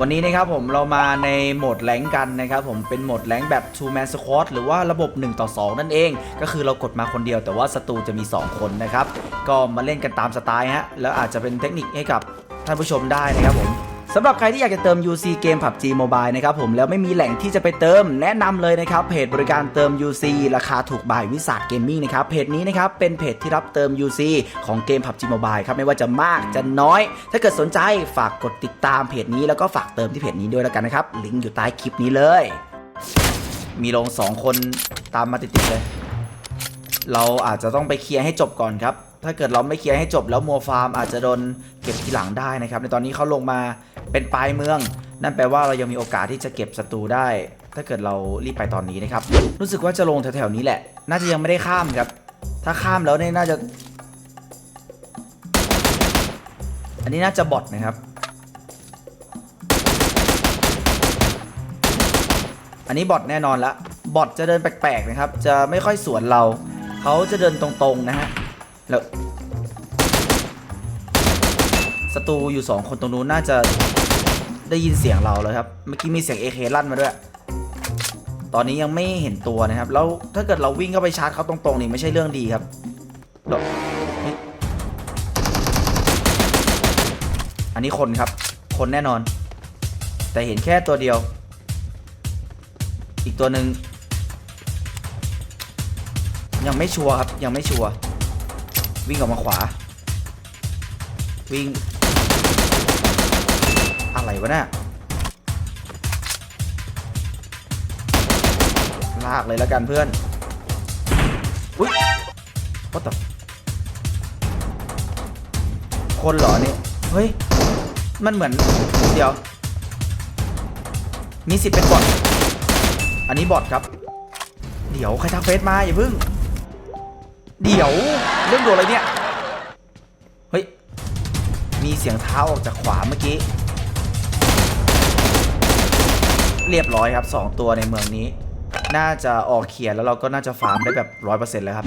วันนี้นะครับผมเรามาในโหมดแรงกันนะครับผมเป็นโหมดแรงแบบ two man squad หรือว่าระบบ 1 ต่อ 2 นั่นเอง ก็คือเรากดมาคนเดียวแต่ว่าศัตรูจะมี 2 คนนะครับ ก็มาเล่นกันตามสไตล์ฮะแล้วอาจจะเป็นเทคนิคให้กับท่านผู้ชมได้นะครับผม สำหรับใครที่อยากจะเติม UC เกม PUBG Mobile นะครับผมแล้วไม่มีแหล่งที่จะไปเติม แนะนำเลยนะครับเพจบริการเติม UC ราคาถูกบายวิสาเกมมิ่งนะครับเพจนี้นะครับเป็นเพจที่รับเติม UC ของเกม PUBG Mobile ครับไม่ว่าจะมากจะน้อย ถ้าเกิดสนใจฝากกดติดตามเพจนี้แล้วก็ฝากเติมที่เพจนี้ด้วยแล้วกันนะครับลิงก์อยู่ใต้คลิปนี้เลย มีลงสองคนตามมาติดๆเลย เราอาจจะต้องไปเคลียร์ให้จบก่อนครับ ถ้าเกิดเราไม่เคลียร์ให้จบแล้วมัวฟาร์มอาจจะโดนเก็บทีหลังได้นะครับ ในตอนนี้เขาลงมาเป็นปลายเมือง นั่นแปลว่าเรายังมีโอกาสที่จะเก็บศัตรูได้ ถ้าเกิดเรารีบไปตอนนี้นะครับ รู้สึกว่าจะลงแถวๆนี้แหละ น่าจะยังไม่ได้ข้ามครับ ถ้าข้ามแล้วเนี่ยน่าจะ อันนี้น่าจะบอทนะครับ อันนี้บอทแน่นอนละบอทจะเดินแปลกๆนะครับ จะไม่ค่อยสวนเรา เขาจะเดินตรงๆนะฮะ แล้วศัตรูอยู่2คนตรงนู้นน่าจะได้ยินเสียงเราแล้วครับ เมื่อกี้มีเสียง AK ลั่นมาด้วย ตอนนี้ยังไม่เห็นตัวนะครับ แล้วถ้าเกิดเราวิ่งเข้าไปชาร์จเขาตรงๆนี่ไม่ใช่เรื่องดีครับเราอันนี้คนครับ คนแน่นอน แต่เห็นแค่ตัวเดียว อีกตัวหนึ่งยังไม่ชัวร์ครับ ยังไม่ชัวร์ วิ่งออกมาขวา วิ่ง อะไรวะเนี่ยลากเลยแล้วกันเพื่อน อุ้ยว่าต่คนเหรอเนี่ยเฮ้ย มันเหมือน เดี๋ยว มีสิทธิ์เป็นบอทอันนี้บอทครับ เดี๋ยวใครทักเฟซมาอย่าพึ่ง เดี๋ยวเรื่องโดนอะไรเนี่ย เฮ้ย มีเสียงเท้าออกจากขวาเมื่อกี้ เรียบร้อยครับ 2 ตัวในเมืองนี้ น่าจะออกเขียนแล้วเราก็น่าจะฟาร์มได้แบบร้อยเปอร์เซ็นต์แล้วครับ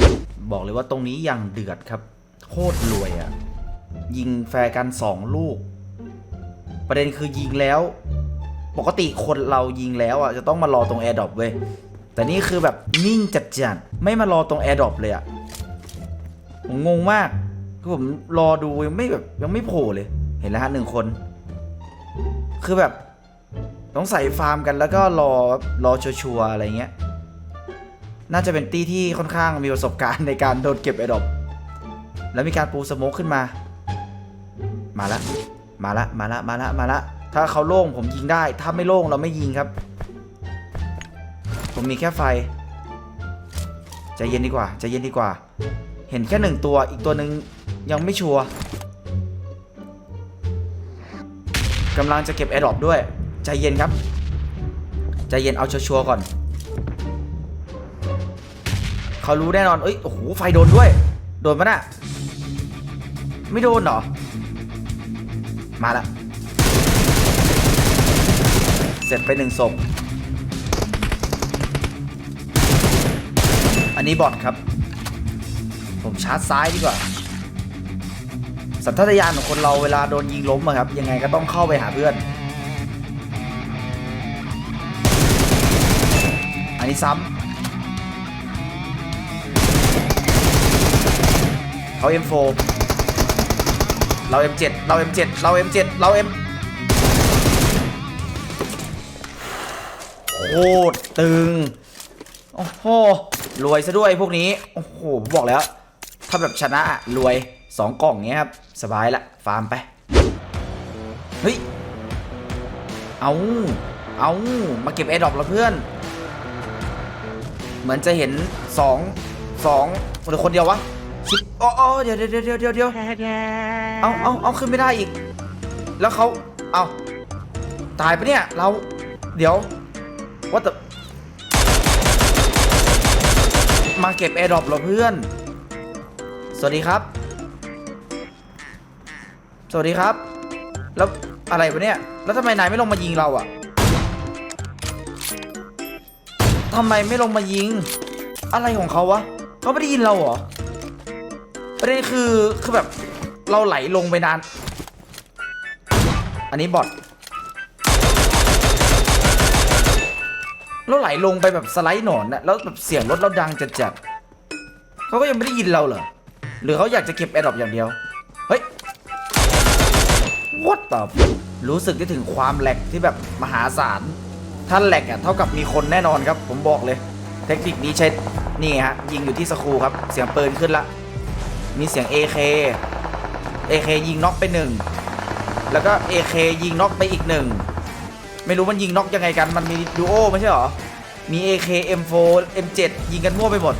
บอกเลยว่าตรงนี้ยังเดือดครับ โคตรรวยอะ่ะ ยิงแฟร์กัน 2 ลูก ประเด็นคือยิงแล้ว ปกติคนเรายิงแล้วอะจะต้องมารอตรงแอร์ดรอปเว้ยแต่นี่คือแบบนิ่งจัดจัดๆไม่มารอตรงแอร์ดรอปเลยอะ ผมงงมากคือผมรอดูยังไม่แบบยังไม่โผล่เลย เห็นแล้วฮะหนึ่งคน คือแบบต้องใส่ฟาร์มกันแล้วก็รอรอชัวร์ๆอะไรเงี้ย น่าจะเป็นตี้ที่ค่อนข้างมีประสบการณ์ในการโดนเก็บไอดอปแล้วมีการปูสโมกขึ้นมา มาละ มาละ มาละ มาละ มาละ ถ้าเขาโล่งผมยิงได้ ถ้าไม่โล่งเราไม่ยิงครับ ผมมีแค่ไฟ ใจเย็นดีกว่า ใจเย็นดีกว่า เห็นแค่หนึ่งตัว อีกตัวหนึ่งยังไม่ชัวร์กำลังจะเก็บแอร์ดรอปด้วย ใจเย็นครับ ใจเย็นเอาชัวร์ก่อน เขารู้แน่นอน เอ้ย โอ้โห ไฟโดนด้วย โดนปะน่ะ ไม่โดนหรอ มาละ เสร็จไปหนึ่งศพ อันนี้บอทครับ ผมชาร์จซ้ายดีกว่า สัญชาตญาณของคนเราเวลาโดนยิงล้มอะครับ ยังไงก็ต้องเข้าไปหาเพื่อน อันนี้ซ้ำเขา M4 เรา M7 เรา M7 เรา M7 เรา M โคตรตึง โอ้โห รวยซะด้วยพวกนี้ โอ้โห บอกแล้ว ถ้าแบบชนะรวย 2 กล่องเงี้ยครับ สบายละ ฟาร์มไป เฮ้ย เอาเอามาเก็บแอร์ดรอปแล้วเพื่อน เหมือนจะเห็น2 2หรือคนเดียววะชิบอ๋ออ๋อเดี๋ยวเดี๋ยวเดี๋ยวเดี๋ยวเดี๋ยวเอาเอาเอาขึ้นไม่ได้อีก แล้วเขาเอาตายปะเนี่ย เรา เดี๋ยวว่าแต่มาเก็บแอร์ดรอปเหรอเพื่อน สวัสดีครับ สวัสดีครับ แล้วอะไรวะเนี่ย แล้วทำไมนายไม่ลงมายิงเราอะทำไมไม่ลงมายิง อะไรของเขาวะเขาไม่ได้ยินเราเหรอประเด็นคือคือแบบเราไหลลงไปนาน อันนี้บอทแล้วไหลลงไปแบบสไลด์หนอนนะแล้วแบบเสียงรถเราดังจัดๆเขาก็ยังไม่ได้ยินเราเหรอ หรือเขาอยากจะเก็บแอร์ดรอปอย่างเดียว เฮ้ย what the รู้สึกได้ถึงความแหลกที่แบบมหาศาล ถ้าแหลกอะเท่ากับมีคนแน่นอนครับ ผมบอกเลย เทคนิคนี้ใช้ นี่ฮะ ยิงอยู่ที่สครูครับ เสียงปืนขึ้นละ มีเสียง AK AK ยิงน็อกไปหนึ่ง แล้วก็ AK ยิงน็อกไปอีกหนึ่ง ไม่รู้มันยิงน็อกยังไงกัน มันมีดูโอไม่ใช่หรอ มี AK M4 M7 ยิงกันมั่วไปหมด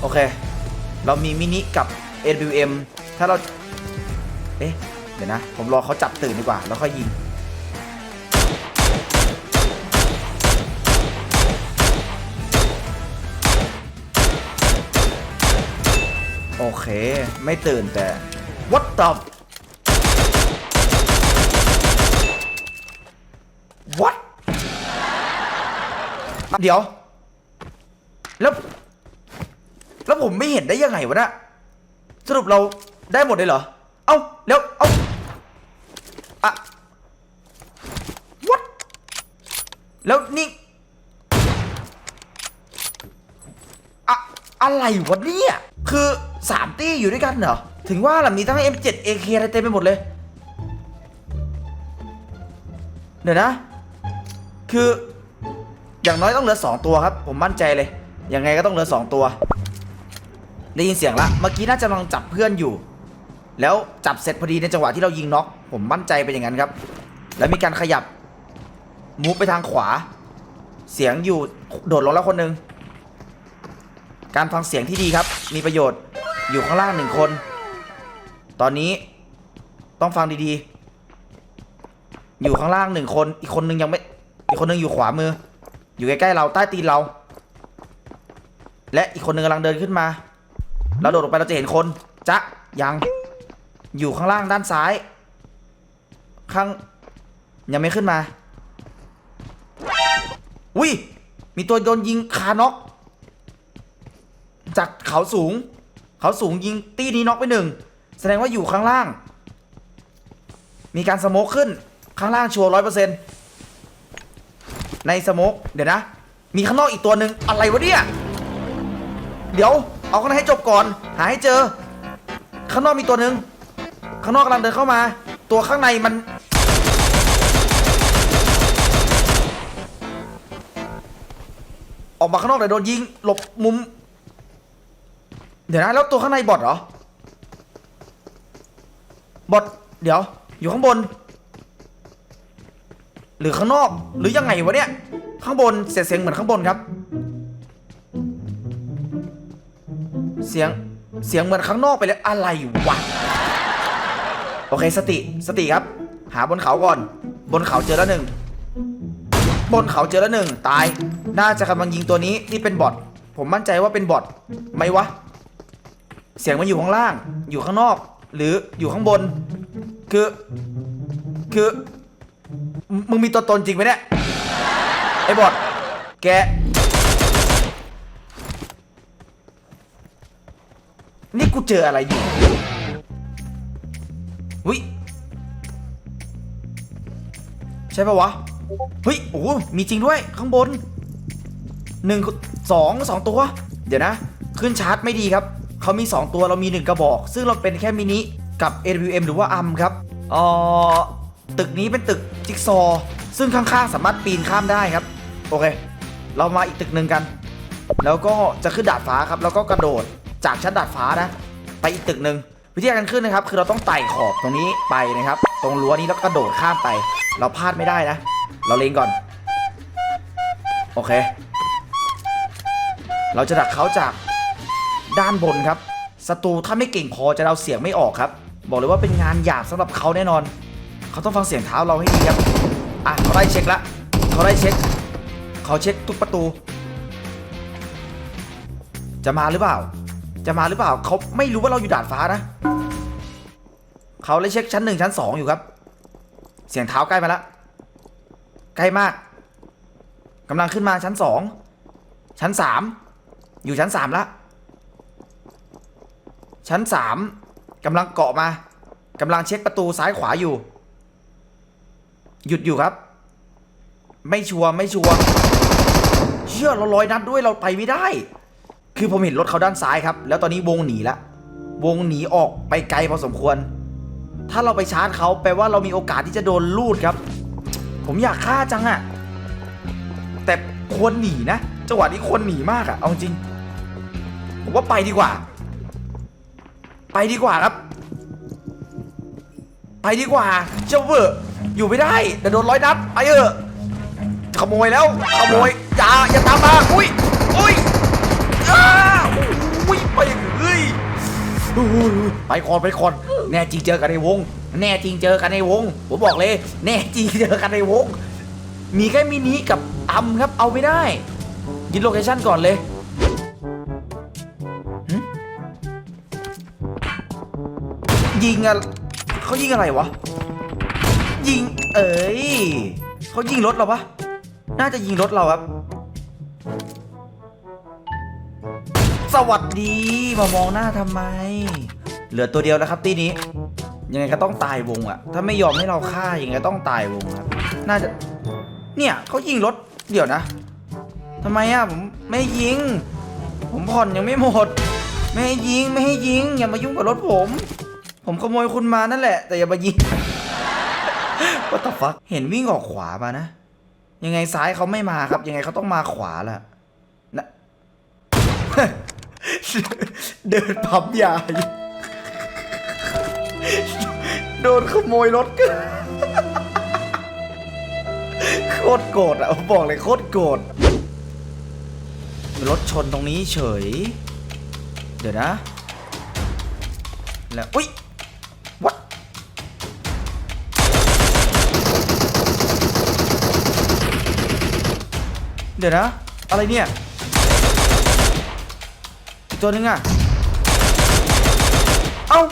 โอเค เรามีมินิกับ NWM ถ้าเรา เอ๊ะ เดี๋ยวนะ ผมรอเขาจับตื่นดีกว่า แล้วค่อยยิง โอเค ไม่ตื่นแต่ what the what เดี๋ยว แล้ว แล้วผมไม่เห็นได้ยังไงวะนะสรุปเราได้หมดเลยเหรอ เอ้าแล้วเอ้าอะ what แล้วนี่อะอะไรวะเนี่ยคือสามตี้อยู่ด้วยกันเหรอ ถึงว่าล่ะมีทั้ง M7 AK อะไรเต็มไปหมดเลยเดี๋ยวนะ คืออย่างน้อยต้องเหลือ 2 ตัวครับ ผมมั่นใจเลย ยังไงก็ต้องเหลือ 2 ตัว ได้ยินเสียงละเมื่อกี้น่าจะกำลังจับเพื่อนอยู่ แล้วจับเสร็จพอดีในจังหวะที่เรายิงน็อกผมมั่นใจเป็นอย่างนั้นครับ แล้วมีการขยับมูฟไปทางขวา เสียงอยู่โดดลงแล้วคนหนึ่งการฟังเสียงที่ดีครับ มีประโยชน์อยู่ข้างล่างหนึ่งคน ตอนนี้ต้องฟังดีๆ อยู่ข้างล่างหนึ่งคน อีกคนนึงยังไม่ อีกคนนึงอยู่ขวามือ อยู่ใกล้ๆเราใต้ตีนเรา และอีกคนนึงกำลังเดินขึ้นมา เราโดดลงไปเราจะเห็นคนจ๊ะยังอยู่ข้างล่างด้านซ้าย ข้างยังไม่ขึ้นมาอุ้ยมีตัวโดนยิงคาน็อกจากเขาสูง เขาสูงยิงตี้นี้น็อกไปหนึ่งแสดงว่าอยู่ข้างล่าง มีการสโมกขึ้นข้างล่างชัวร์ร้อยเปอร์เซ็นต์ในสโมกเดี๋ยวนะ มีข้างนอกอีกตัวหนึ่งอะไรวะเนี่ย เดี๋ยว เอาข้างในให้จบก่อน หาให้เจอ ข้างนอกมีตัวหนึ่งข้างนอกกำลังเดินเข้ามา ตัวข้างในมัน ออกมาข้างนอกเลยโดนยิง หลบมุม เดี๋ยวนะ แล้วตัวข้างในบอดเหรอ บอดเดี๋ยว อยู่ข้างบน หรือข้างนอก หรือยังไงวะเนี่ย ข้างบนเสียเสียงเหมือนข้างบนครับ เสียงเสียงเหมือนข้างนอกไปเลยอะไรวะโอเคสติสติครับ หาบนเขาก่อน บนเขาเจอแล้วหนึ่งบนเขาเจอแล้วหนึ่งตาย น่าจะกำลังยิงตัวนี้ที่เป็นบอทผมมั่นใจว่าเป็นบอทไหมวะ เสียงมันอยู่ข้างล่าง อยู่ข้างนอก หรืออยู่ข้างบน คือ คือ มึงมึงมีตัวตนจริงไหมเนี่ยไอ้บอทแก นี่ กูเจออะไรอยู่วิใช่ปะวะเฮ้ยโอ้มีจริงด้วยข้างบนหนึ่งสองสองตัว เดี๋ยวนะ ขึ้นชาร์จไม่ดีครับ เขามี 2 ตัวเรามี 1 กระบอก ซึ่งเราเป็นแค่มินิกับ AWM หรือว่าอัมครับอ่อตึกนี้เป็นตึกจิ๊กซอ ซึ่งข้างๆสามารถปีนข้ามได้ครับ โอเค เรามาอีกตึกหนึ่งกัน แล้วก็จะขึ้นดาดฟ้าครับ แล้วก็กระโดด จากชั้นดาดฟ้านะ ไปอีกตึกหนึ่งวิธีการขึ้นนะครับ คือเราต้องไต่ขอบตรงนี้ไปนะครับ ตรงรั้วนี้แล้วกระโดดข้ามไป เราพลาดไม่ได้นะ เราเล็งก่อน โอเค เราจะดักเขาจากด้านบนครับศัตรูถ้าไม่เก่งพอจะเราเสียงไม่ออกครับ บอกเลยว่าเป็นงานหยาบสำหรับเขาแน่นอน เขาต้องฟังเสียงเท้าเราให้ดีครับอะเขาได้เช็คละเขาได้เช็คเขาเช็คทุกประตู จะมาหรือเปล่า จะมาหรือเปล่าเขาไม่รู้ว่าเราอยู่ดานฟ้านะเขาเลยเช็คชั้นหนึ่งชั้นสองอยู่ครับ เสียงเท้าใกล้มาแล้วใกล้มากกำลังขึ้นมาชั้นสองชั้นสามอยู่ชั้นสามแล้วชั้นสามกำลังเกาะมากำลังเช็คประตูซ้ายขวาอยู่ หยุดอยู่ครับ ไม่ชัวร์ไม่ชัวร์เชื่อเราร้อยนัดด้วยเราไปไม่ได้ คือผมเห็นรถเขาด้านซ้ายครับ แล้วตอนนี้วงหนีละวงหนีออกไปไกลพอสมควร ถ้าเราไปชาร์จเขาแปลว่าเรามีโอกาสที่จะโดนลูดครับ ผมอยากฆ่าจังอะแต่ควรหนีนะจังหวะนี้ควรหนีมากอะเอาจริง ผมว่าไปดีกว่า ไปดีกว่าครับ ไปดีกว่า เจ้าเวอร์อยู่ไม่ได้เดี๋ยวโดนร้อยนัดไปเออขโมยแล้วขโมยอย่าอย่าตามมาอุ้ย อุ้ยไปก่อนไปก่อนแน่จริงเจอกันในวง แน่จริงเจอกันในวง ผมบอกเลย แน่จริงเจอกันในวง มีแค่มินิกับอัมครับเอาไม่ได้ยินโลเคชั่นก่อนเลยยิงอะเขายิงอะไรวะ ยิง เอ้ยเขายิงรถเราปะน่าจะยิงรถเราครับ สวัสดีมามองหน้าทำไม เหลือตัวเดียวแล้วครับตีนี้ ยังไงก็ต้องตายวงอะถ้าไม่ยอมให้เราฆ่ายังไงต้องตายวงครับ น่าจะ เนี่ยเขายิงรถเดี๋ยวนะทำไมอะผมไม่ยิง ผมผ่อนยังไม่หมด ไม่ให้ยิงไม่ให้ยิง อย่ามายุ่งกับรถผม ผมขโมยคุณมานั่นแหละ แต่อย่ามายิง What the fuck เห็นวิ่งออกขวามานะ ยังไงซ้ายเขาไม่มาครับ ยังไงเขาต้องมาขวาแหละนะ เดินปั๊มยาอยู่โดนขโมยรถกันโคตรโกรธอะผมบอกเลยโคตรโกรธรถชนตรงนี้เฉย เดี๋ยวนะ แล้วอุ้ย what เดี๋ยวนะ อะไรเนี่ย ตัวนึงอะ เอ้า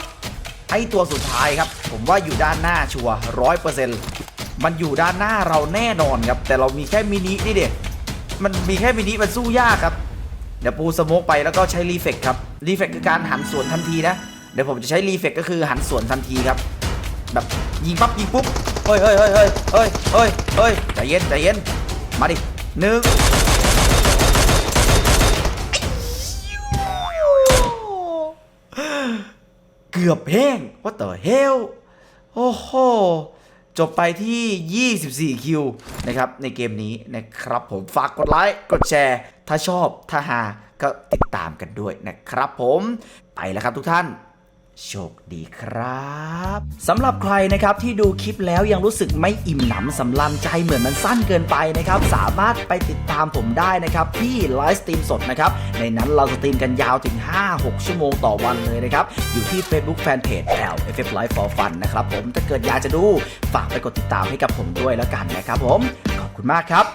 ไอตัวสุดท้ายครับ ผมว่าอยู่ด้านหน้าชัวร้อยเปอร์เซ็นต์มันอยู่ด้านหน้าเราแน่นอนครับ แต่เรามีแค่มินินี่เด็กมันมีแค่มินิมันสู้ยากครับ เดี๋ยวปูสโมกไปแล้วก็ใช้รีเฟกครับ รีเฟกคือการหันสวนทันทีนะ เดี๋ยวผมจะใช้รีเฟกก็คือหันสวนทันทีครับ แบบยิงปั๊บยิงปุ๊บ เฮ้ยเฮ้ยเฮ้ยเฮ้ยเฮ้ยเฮ้ยเฮ้ยใจเย็นใจเย็น มาดิหนึ่ง เกือบแห้งว่าต่อเฮลโอ้โหจบไปที่ 24 คิวนะครับในเกมนี้นะครับผมฝากกดไลค์กดแชร์ ถ้าชอบถ้าหาก็ติดตามกันด้วยนะครับผมไปแล้วครับทุกท่าน โชคดีครับสำหรับใครนะครับที่ดูคลิปแล้วยังรู้สึกไม่อิ่มหนำสำลันใจเหมือนมันสั้นเกินไปนะครับ สามารถไปติดตามผมได้นะครับ ที่ไลฟ์สตรีมสดนะครับ ในนั้นเราสตรีมกันยาวถึง 5-6 ชั่วโมงต่อวันเลยนะครับ อยู่ที่ Facebook Fanpage L F F Life for Fun นะครับผมถ้าเกิดอยากจะดู ฝากไปกดติดตามให้กับผมด้วยแล้วกันนะครับผมขอบคุณมากครับ